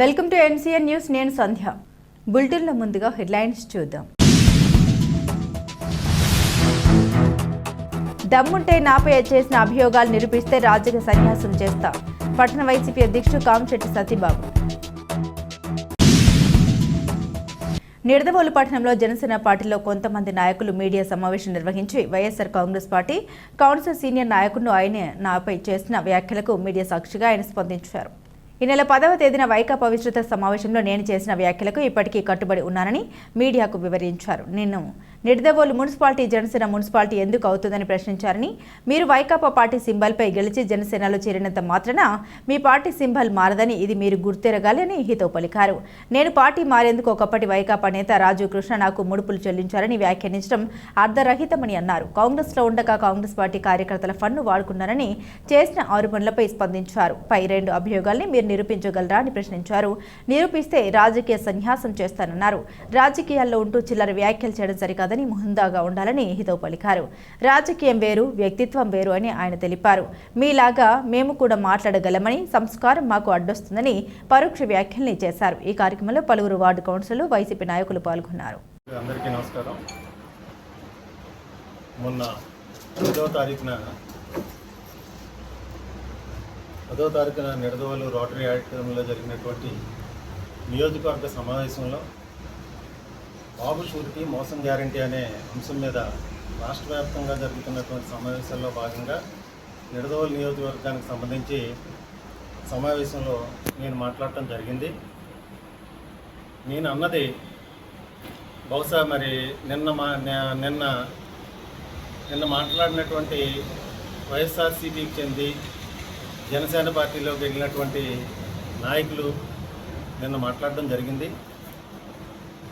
Welcome to NCN news నేను సంధ్య. బులెటిన్లో ముందుగా హెడ్లైన్స్ చూద్దాం. దమ్ముంటే నాపై చేసిన అభియోగాలు నిరూపిస్తే రాజకీయ సన్యాసం చేస్తా. పట్టణ వైసీపీ అధ్యక్షుడు కామశెట్టి సతీబాబు. నిడదవోలు పట్టణంలో జనసేన పార్టీలో కొంతమంది నాయకులు మీడియా సమావేశం నిర్వహించి YSR Congress party council senior నాయకుడు ఆయన నాపై చేసిన వ్యాఖ్యలకు మీడియా సాక్షిగా ఆయన స్పందించారు. ఈ నెల పదవ తేదీన వైకాపా విస్తృత సమావేశంలో నేను చేసిన వ్యాఖ్యలకు ఇప్పటికీ కట్టుబడి ఉన్నానని మీడియాకు వివరించారు. నిన్ను నిడదవోలు మున్సిపాలిటీ జనసేన మున్సిపాలిటీ ఎందుకు అవుతుందని ప్రశ్నించారని మీరు వైకాపా పార్టీ సింబల్పై గెలిచి జనసేనలో చేరినంత మాత్రాన మీ పార్టీ సింబల్ మారదని ఇది మీరు గుర్తెరగాలని హితో పలికారు. నేను పార్టీ మారేందుకు ఒకప్పటి వైకాపా నేత రాజు కృష్ణ నాకు ముడుపులు చెల్లించారని వ్యాఖ్యానించడం అర్ధరహితమని అన్నారు. కాంగ్రెస్లో ఉండగా కాంగ్రెస్ పార్టీ కార్యకర్తల ఫండ్ను వాడుకున్నారని చేసిన ఆరోపణలపై స్పందించారు. పై రెండు అభియోగాల్ని మీరు నిరూపించగలరా అని ప్రశ్నించారు. నిరూపిస్తే రాజకీయ సన్యాసం చేస్తానన్నారు. రాజకీయాల్లో ఉంటూ చిల్లర వ్యాఖ్యలు చేయడం సరికాదు కాదని ముందాగా ఉండాలని హితవు పలికారు. రాజకీయం వేరు వ్యక్తిత్వం వేరు అని ఆయన తెలిపారు. మీలాగా మేము కూడా మాట్లాడగలమని సంస్కారం మాకు అడ్డొస్తుందని పరోక్ష వ్యాఖ్యల్ని చేశారు. ఈ కార్యక్రమంలో పలువురు వార్డు కౌన్సిలర్లు వైసీపీ నాయకులు పాల్గొన్నారు. అందరికీ నమస్కారం. మొన్న పదో తారీఖున పదో తారీఖున నిడదవోలు రోటరీ ఆడిటోరియంలో జరిగినటువంటి నియోజకవర్గ సమావేశంలో బాబు షూరిటీ మోసం గ్యారంటీ అనే అంశం మీద రాష్ట్ర వ్యాప్తంగా జరుగుతున్నటువంటి సమావేశాల్లో భాగంగా నిడదవోలు నియోజకవర్గానికి సంబంధించి సమావేశంలో నేను మాట్లాడటం జరిగింది. నేను అన్నది బహుశా మరి నిన్న మా నిన్న నిన్న మాట్లాడినటువంటి వైఎస్ఆర్సీపీకి చెంది జనసేన పార్టీలోకి వెళ్ళినటువంటి నాయకులు నిన్న మాట్లాడడం జరిగింది.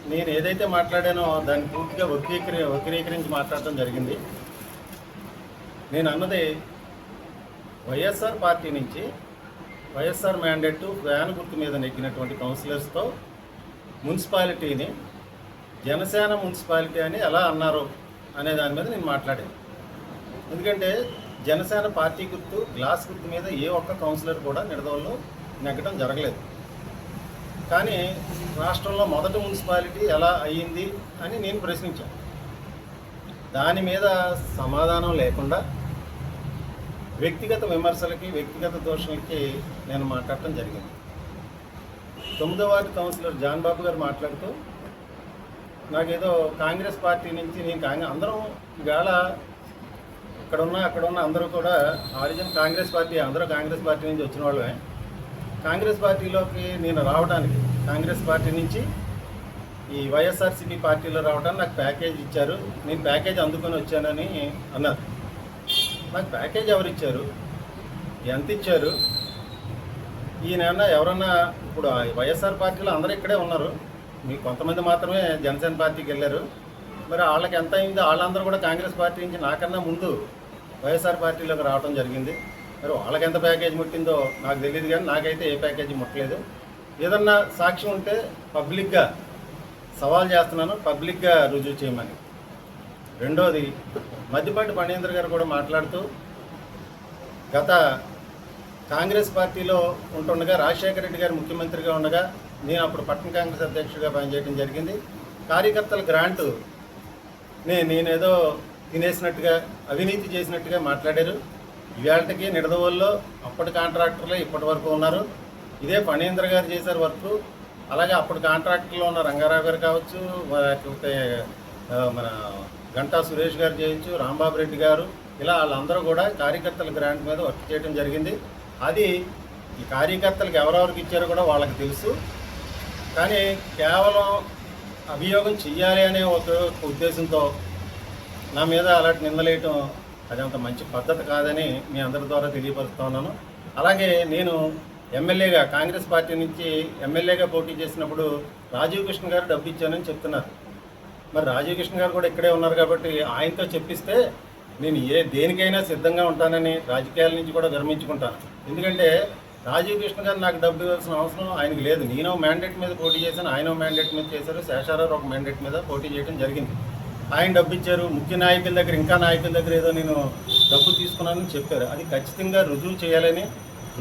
నేను ఏదైతే మాట్లాడానో దాన్ని పూర్తిగా వక్రీకరి వక్రీకరించి మాట్లాడటం జరిగింది. నేను అన్నది వైఎస్ఆర్ పార్టీ నుంచి వైఎస్ఆర్ మ్యాండేట్ వ్యాన్ గుర్తు మీద నెగ్గినటువంటి కౌన్సిలర్స్తో మున్సిపాలిటీని జనసేన మున్సిపాలిటీ అని ఎలా అన్నారు అనే దాని మీద నేను మాట్లాడాను. ఎందుకంటే జనసేన పార్టీ గుర్తు గ్లాస్ గుర్తు మీద ఏ ఒక్క కౌన్సిలర్ కూడా నిడదవల్లో నెగ్గడం జరగలేదు. కానీ రాష్ట్రంలో మొదటి మున్సిపాలిటీ ఎలా అయ్యింది అని నేను ప్రశ్నించాను. దాని మీద సమాధానం లేకుండా వ్యక్తిగత విమర్శలకి వ్యక్తిగత దోషాలకి నేను మాట్లాడటం జరిగింది. తొమ్మిదో వార్డు కౌన్సిలర్ జాన్ బాబు గారు మాట్లాడుతూ నాకేదో కాంగ్రెస్ పార్టీ నుంచి నేను కాంగ్రెస్ అందరం ఇవాళ ఇక్కడున్న అక్కడున్న అందరూ కూడా ఆరిజిన్ కాంగ్రెస్ పార్టీ అందరూ కాంగ్రెస్ పార్టీ నుంచి వచ్చిన వాళ్ళమే. కాంగ్రెస్ పార్టీలోకి నేను రావడానికి కాంగ్రెస్ పార్టీ నుంచి ఈ వైఎస్ఆర్సీపీ పార్టీలో రావడానికి నాకు ప్యాకేజ్ ఇచ్చారు. నేను ప్యాకేజ్ అందుకొని వచ్చానని అన్నారు. నాకు ప్యాకేజ్ ఎవరు ఇచ్చారు? ఎంత ఇచ్చారు? ఈయన ఎవరన్నా ఇప్పుడు వైఎస్ఆర్ పార్టీలో అందరూ ఇక్కడే ఉన్నారు. మీకు కొంతమంది మాత్రమే జనసేన పార్టీకి వెళ్ళారు. మరి వాళ్ళకి ఎంత అయిందో వాళ్ళందరూ కూడా కాంగ్రెస్ పార్టీ నుంచి నాకన్నా ముందు వైఎస్ఆర్ పార్టీలోకి రావడం జరిగింది. మరి వాళ్ళకి ఎంత ప్యాకేజ్ ముట్టిందో నాకు తెలియదు కానీ నాకైతే ఏ ప్యాకేజీ ముట్టలేదు. ఏదన్నా సాక్ష్యం ఉంటే పబ్లిక్గా సవాల్ చేస్తున్నాను పబ్లిక్గా రుజువు చేయమని. రెండోది మద్దిపాటి ఫణీంద్ర గారు కూడా మాట్లాడుతూ గత కాంగ్రెస్ పార్టీలో ఉంటుండగా రాజశేఖర రెడ్డి గారు ముఖ్యమంత్రిగా ఉండగా నేను అప్పుడు పట్టణ కాంగ్రెస్ అధ్యక్షుడిగా పనిచేయడం జరిగింది. కార్యకర్తల గ్రాంటు నేనేదో తినేసినట్టుగా అవినీతి చేసినట్టుగా మాట్లాడారు. ఇవాళకి నిడదవోల్లో అప్పటి కాంట్రాక్టర్లే ఇప్పటి వరకు ఉన్నారు. ఇదే ఫణేంద్ర గారు చేశారు వర్క్. అలాగే అప్పుడు కాంట్రాక్టర్లో ఉన్న రంగారావు గారు కావచ్చు లేకపోతే మన గంటా సురేష్ గారు చేయొచ్చు రాంబాబు రెడ్డి గారు. ఇలా వాళ్ళందరూ కూడా కార్యకర్తల గ్రాంట్ మీద వర్క్ చేయడం జరిగింది. అది ఈ కార్యకర్తలకు ఎవరెవరికి ఇచ్చారో కూడా వాళ్ళకి తెలుసు. కానీ కేవలం అభియోగం చెయ్యాలి అనే ఒక ఉద్దేశంతో నా మీద అలాంటి నిందలేయటం అది అంత మంచి పద్ధతి కాదని మీ అందరి ద్వారా తెలియపరుస్తా ఉన్నాను. అలాగే నేను ఎమ్మెల్యేగా కాంగ్రెస్ పార్టీ నుంచి ఎమ్మెల్యేగా పోటీ చేసినప్పుడు రాజీవ్ కృష్ణ గారు డబ్బు ఇచ్చానని చెప్తున్నారు. మరి రాజీవ్ కృష్ణ గారు కూడా ఇక్కడే ఉన్నారు కాబట్టి ఆయనతో చెప్పిస్తే నేను ఏ దేనికైనా సిద్ధంగా ఉంటానని రాజకీయాల నుంచి కూడా విరమించుకుంటాను. ఎందుకంటే రాజీవ్ కృష్ణ గారు నాకు డబ్బు ఇవ్వాల్సిన అవసరం ఆయనకి లేదు. నేను మ్యాండేట్ మీద పోటీ చేశాను ఆయన మ్యాండేట్ మీద చేశారు శేషారావు ఒక మ్యాండేట్ మీద పోటీ చేయడం జరిగింది. ఆయన డబ్బు ఇచ్చారు ముఖ్య నాయకుల దగ్గర ఇంకా నాయకుల దగ్గర ఏదో నేను డబ్బు తీసుకున్నానని చెప్పారు. అది ఖచ్చితంగా రుజువు చేయాలని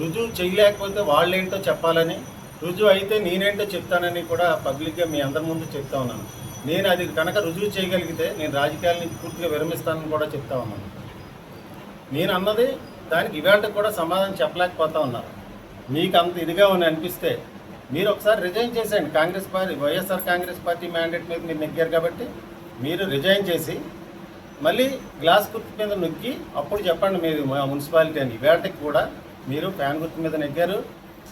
రుజువు చేయలేకపోతే వాళ్ళేంటో చెప్పాలని రుజువు అయితే నేనేంటో చెప్తానని కూడా పబ్లిక్గా మీ అందరి ముందు చెప్తా ఉన్నాను. నేను అది కనుక రుజువు చేయగలిగితే నేను రాజకీయాల నుంచి పూర్తిగా విరమిస్తానని కూడా చెప్తా ఉన్నాను. నేను అన్నది దానికి ఇవాళ కూడా సమాధానం చెప్పలేకపోతా ఉన్నారు మీకు అంత ఇదిగా అని అనిపిస్తే మీరు ఒకసారి రిజైన్ చేసేయండి. Congress party YSR Congress party mandate మీద మీరు నెగ్గారు కాబట్టి మీరు రిజైన్ చేసి మళ్ళీ గ్లాస్ గుర్తు మీద నొక్కి అప్పుడు చెప్పండి మీరు మా మున్సిపాలిటీ అని. వేటకి కూడా మీరు ఫ్యాన్ గుర్తు మీద నెగ్గారు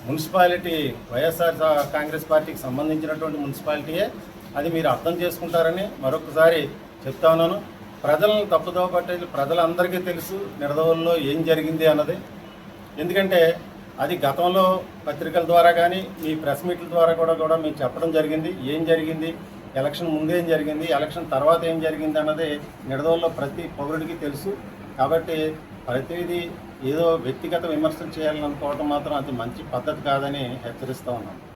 మున్సిపాలిటీ వైఎస్ఆర్ కాంగ్రెస్ పార్టీకి సంబంధించినటువంటి మున్సిపాలిటీయే అది మీరు అర్థం చేసుకుంటారని మరొకసారి చెప్తా ఉన్నాను. ప్రజలను తప్పుదోవ పట్టేది ప్రజలందరికీ తెలుసు నిడదవుల్లో ఏం జరిగింది అన్నది. ఎందుకంటే అది గతంలో పత్రికల ద్వారా కానీ మీ ప్రెస్ మీట్ల ద్వారా కూడా కూడా మేము చెప్పడం జరిగింది. ఏం జరిగింది? ఎలక్షన్ ముందేం జరిగింది ఎలక్షన్ తర్వాత ఏం జరిగింది అన్నది నిడదవల్లో ప్రతి పౌరుడికి తెలుసు. కాబట్టి ప్రతిదీ ఏదో వ్యక్తిగత విమర్శలు చేయాలని అనుకోవడం మాత్రం అది మంచి పద్ధతి కాదని హెచ్చరిస్తూ ఉన్నాను